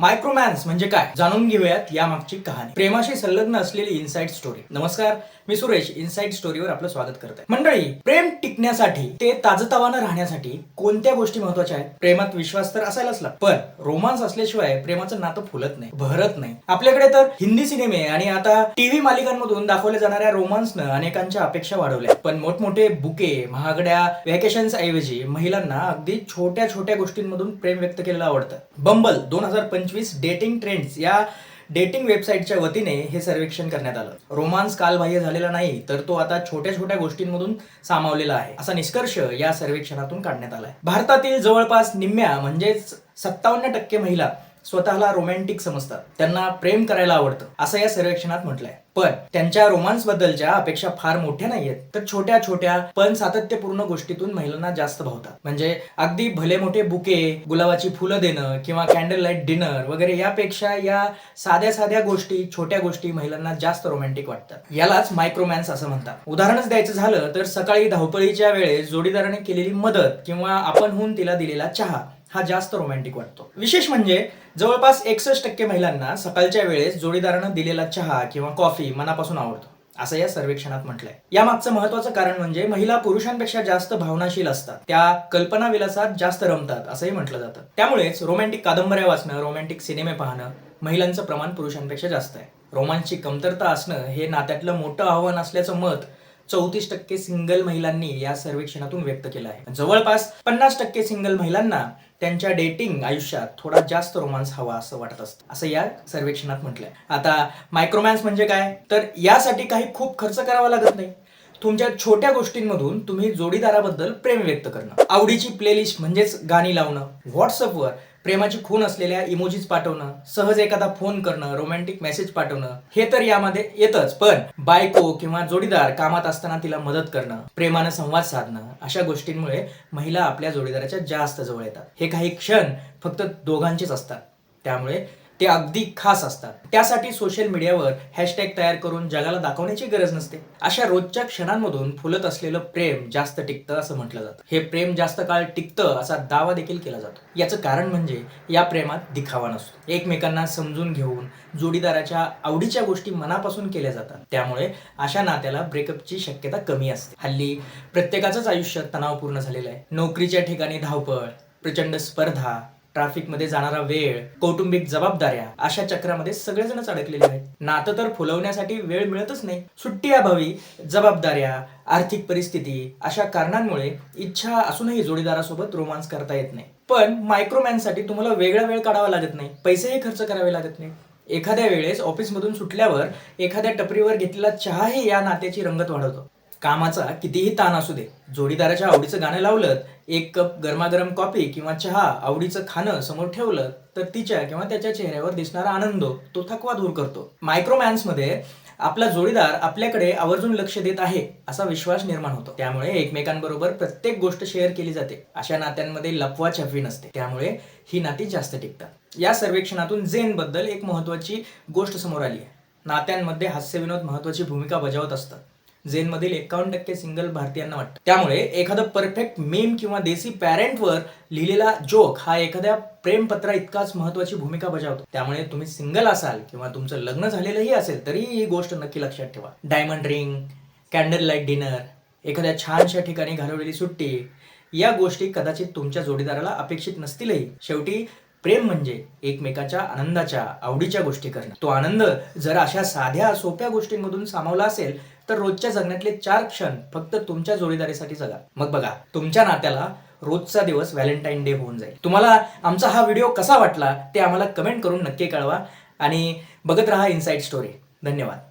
मायक्रोमॅन्स म्हणजे काय? जाणून घेऊयात या मागची कहाणी. प्रेमाशी संलग्न असलेली इनसाइड स्टोरी नमस्कार मी सुरेश इनसाइड स्टोरीवर आपलं स्वागत करत आहे मंडळी प्रेम टिकण्यासाठी ते ताजतवानं राहण्यासाठी कोणत्या गोष्टी महत्त्वाच्या आहेत? प्रेमात विश्वास तर असायलाच लागतो. पण रोमांस असल्याशिवाय प्रेमाचं नातं फुलत नाही भरत नाही. आपल्याकडे तर हिंदी सिनेमे आणि आता टीव्ही मालिकांमधून दाखवल्या जाणाऱ्या रोमांसनं अनेकांच्या अपेक्षा वाढवल्या. पण मोठमोठे बुके महागड्या व्हॅकेशन्स ऐवजी महिलांना अगदी छोट्या छोट्या गोष्टींमधून प्रेम व्यक्त केलेलं आवडतं. बंबल दोन हजार पंचवीस डेटिंग ट्रेंड्स या डेटिंग वेबसाईटच्या वतीने हे सर्वेक्षण करण्यात आलं. रोमांस कालबाह्य झालेला नाही तर तो आता छोट्या छोट्या गोष्टींमधून सामावलेला आहे. असा निष्कर्ष या सर्वेक्षणातून काढण्यात आलाय. भारतातील जवळपास निम्म्या म्हणजेच सत्तावन्न टक्के महिला स्वतःला रोमॅन्टिक समजतात. त्यांना प्रेम करायला आवडतं. असं या सर्वेक्षणात म्हटलंय. पण त्यांच्या रोमांस बद्दलच्या अपेक्षा फार मोठ्या नाहीयेत. तर छोट्या छोट्या पण सातत्यपूर्ण गोष्टीतून महिलांना जास्त भावतात. म्हणजे अगदी भले मोठे बुके गुलाबाची फुलं देणं किंवा कॅन्डल लाइट डिनर वगैरे यापेक्षा या साध्या साध्या गोष्टी छोट्या गोष्टी महिलांना जास्त रोमॅन्टिक वाटतात. यालाच मायक्रोमॅन्स असं म्हणतात. उदाहरणच द्यायचं झालं तर सकाळी धावपळीच्या वेळेस जोडीदाराने केलेली मदत किंवा आपण होऊन तिला दिलेला चहा. हा जास्त रोमॅन्टिक वाटतो. विशेष म्हणजे जवळपास एकसष्ट टक्के महिलांना सकाळच्या वेळेस जोडीदारानं दिलेला चहा किंवा कॉफी मनापासून आवडतो. असं या सर्वेक्षणात म्हटलंय. या मागचं महत्वाचं कारण म्हणजे महिला पुरुषांपेक्षा जास्त भावनाशील असतात. त्या कल्पना विलासात जास्त रमतात असंही म्हटलं जातं. त्यामुळेच रोमॅन्टिक कादंबऱ्या वाचणं रोमॅन्टिक सिनेमे पाहणं महिलांचं प्रमाण पुरुषांपेक्षा जास्त आहे. रोमांची कमतरता असणं हे नात्यातलं मोठं आव्हान असल्याचं मत चौतीस टक्के सिंगल महिलांनी या सर्वेक्षणातून व्यक्त केलं आहे. जवळपास पन्नास टक्के सिंगल महिलांना त्यांच्या डेटिंग आयुष्यात थोडा जास्त रोमांस हवा असं वाटत असतं. असं या सर्वेक्षणात म्हटलंय. आता मायक्रोमॅन्स म्हणजे काय? तर यासाठी काही खूप खर्च करावा लागत नाही. तुमच्या छोट्या गोष्टींमधून तुम्ही जोडीदाराबद्दल प्रेम व्यक्त करणं. आवडीची प्लेलिस्ट म्हणजेच गाणी लावणं. व्हॉट्सअपवर प्रेमाची खून असलेल्या इमोजीज पाठवणं सहज एखादा फोन करणं रोमॅन्टिक मेसेज पाठवणं हे तर यामध्ये येतच. पण बायको किंवा जोडीदार कामात असताना तिला मदत करणं प्रेमानं संवाद साधणं अशा गोष्टींमुळे महिला आपल्या जोडीदाराच्या जास्त जवळ येतात. हे काही क्षण फक्त दोघांचेच असतात. त्यामुळे ते अगदी खास असतात. त्यासाठी सोशल मीडियावर हॅशटॅग तयार करून जगाला दाखवण्याची गरज नसते. अशा रोजच्या क्षणांमधून फुलत असलेलं प्रेम जास्त टिकतं असं म्हटलं जातं. हे प्रेम जास्त काळ टिकतं असा दावा देखील केला जातो. याचं कारण म्हणजे या प्रेमात दिखावा नसतो. एकमेकांना समजून घेऊन जोडीदाराच्या आवडीच्या गोष्टी मनापासून केल्या जातात. त्यामुळे अशा नात्याला ब्रेकअपची शक्यता कमी असते. हल्ली प्रत्येकाचंच आयुष्य तणावपूर्ण झालेलं आहे. नोकरीच्या ठिकाणी धावपळ प्रचंड स्पर्धा ट्रॅफिकमध्ये जाणारा वेळ कौटुंबिक जबाबदाऱ्या अशा चक्रामध्ये सगळेजणच अडकलेले आहेत. नातं तर फुलवण्यासाठी वेळ मिळतच नाही. सुट्टी अभावी जबाबदाऱ्या आर्थिक परिस्थिती अशा कारणांमुळे इच्छा असूनही जोडीदारासोबत रोमांस करता येत नाही. पण मायक्रोमॅनसाठी तुम्हाला वेगळा वेळ काढावा लागत नाही. पैसेही खर्च करावे लागत नाही. एखाद्या वेळेस ऑफिसमधून सुटल्यावर एखाद्या टपरीवर घेतलेला चहाही या नात्याची रंगत वाढवतो. कामाचा कितीही ताण असू दे जोडीदाराच्या आवडीचं गाणं लावलं एक कप गरमागरम कॉफी किंवा चहा आवडीचं खाणं समोर ठेवलं तर तिच्या किंवा त्याच्या चेहऱ्यावर दिसणारा आनंद तो थकवा दूर करतो. मायक्रोमॅन्समध्ये आपला जोडीदार आपल्याकडे आवर्जून लक्ष देत आहे असा विश्वास निर्माण होतो. त्यामुळे एकमेकांबरोबर प्रत्येक गोष्ट शेअर केली जाते. अशा नात्यांमध्ये लपवा छपवी नसते. त्यामुळे ही नाती जास्त टिकतात. या सर्वेक्षणातून झेन बद्दल एक महत्वाची गोष्ट समोर आली आहे. नात्यांमध्ये हास्यविनोद महत्वाची भूमिका बजावत असतात. झेनमधील एकावन्न टक्के सिंगल भारतीयांना वाटतं. त्यामुळे एखादं परफेक्ट मेम किंवा देसी पॅरेंटवर लिहिलेला जोक हा एखाद्या प्रेमपत्रा इतकाच महत्वाची भूमिका बजावतो. त्यामुळे तुम्ही सिंगल असाल किंवा तुमचं लग्न झालेलंही असेल तरी ही गोष्ट नक्की लक्षात ठेवा. Diamond ring candle light dinner एखाद्या छानशा ठिकाणी घालवलेली सुट्टी या गोष्टी कदाचित तुमच्या जोडीदाराला अपेक्षित नसतीलही. शेवटी प्रेम म्हणजे एकमेकाच्या आनंदाच्या आवडीच्या गोष्टी करणं. तो आनंद जर अशा साध्या सोप्या गोष्टींमधून सामावला असेल तर रोजच्या जगण्यातले चार क्षण फक्त तुमच्या जोडीदारीसाठी जगा. मग बघा तुमच्या नात्याला रोजचा दिवस व्हॅलेंटाईन डे होऊन जाईल. तुम्हाला आमचा हा व्हिडिओ कसा वाटला ते आम्हाला कमेंट करून नक्की कळवा आणि बघत राहा इनसाईड स्टोरी. धन्यवाद.